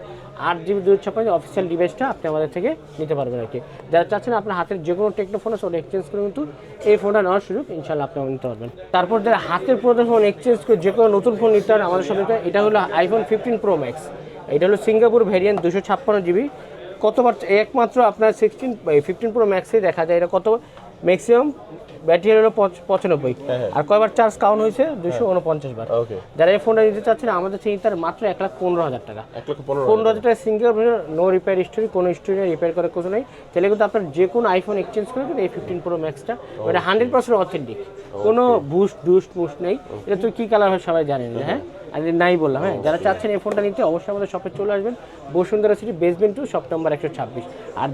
আট জিবি দুই ছাপ্পান্ন অফিসিয়াল ডিভাইসটা আপনি আমাদের থেকে নিতে পারবেন আর কি। যারা চাচ্ছেন আপনার হাতের যে কোনো টেকনো ফোন আছে ওটা এক্সচেঞ্জ করে কিন্তু এই ফোনটা নেওয়ার সুযোগ ইনশাল্লাহ আপনি নিতে পারবেন। তারপর যারা হাতের পুরোনো ফোন এক্সচেঞ্জ করে যে কোনো নতুন ফোন নিতে পারেন আমাদের সাথে এটা হলো আইফোন ফিফটিন প্রো ম্যাক্স এটা হলো সিঙ্গাপুর ভেরিয়েন্ট দুশো ছাপ্পান্ন জিবি। কতবার একমাত্র আপনার সিক্সটিন ফিফটিন প্রো ম্যাক্সে দেখা যায়। এটা কত ম্যাক্সিমাম ব্যাটারি হলো পঁচ- পঁচানব্বই। হ্যাঁ, হ্যাঁ। আর কয়বার চার্জ কাউন্ট হয়েছে? দুশো উনপঞ্চাশ বার। যারা এই ফোনটা নিতে চাচ্ছেন আমাদের থেকে তার মাত্র এক লাখ পনেরো হাজার টাকা। পনেরো হাজার টাকা। সিঙ্গেল নো রিপেয়ার হিস্টোরি কোনো হিস্টোরি রিপেয়ার করার কিছু নেই। তাহলে কিন্তু আপনার যে কোনো আইফোন এক্সচেঞ্জ করে কিন্তু এই ফিফটিন প্রো ম্যাক্সটা এটা হান্ড্রেড পার্সেন্ট অথেন্টিক কোনো বুস্ট ডুস্ট মুস্ট নেই। এটা তো কী কালার হয় সবাই জানেন না, হ্যাঁ? আর এটা নাই বললাম হ্যাঁ? যারা চাচ্ছেন এই ফোনটা নিতে অবশ্যই আমাদের শপে চলে আসবেন। Bashundhara City basement two shop number একশো ছাব্বিশ। আর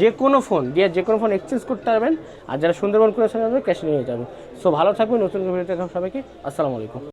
যে কোনো ফোন দিয়ে যে কোনো ফোন এক্সচেঞ্জ করতে পারবেন। আর যারা সুন্দরবন করে ক্যাশ নিয়ে যাবেন। সো ভালো থাকবেন নতুন ভিডিও সবাইকে। আসসালামু আলাইকুম।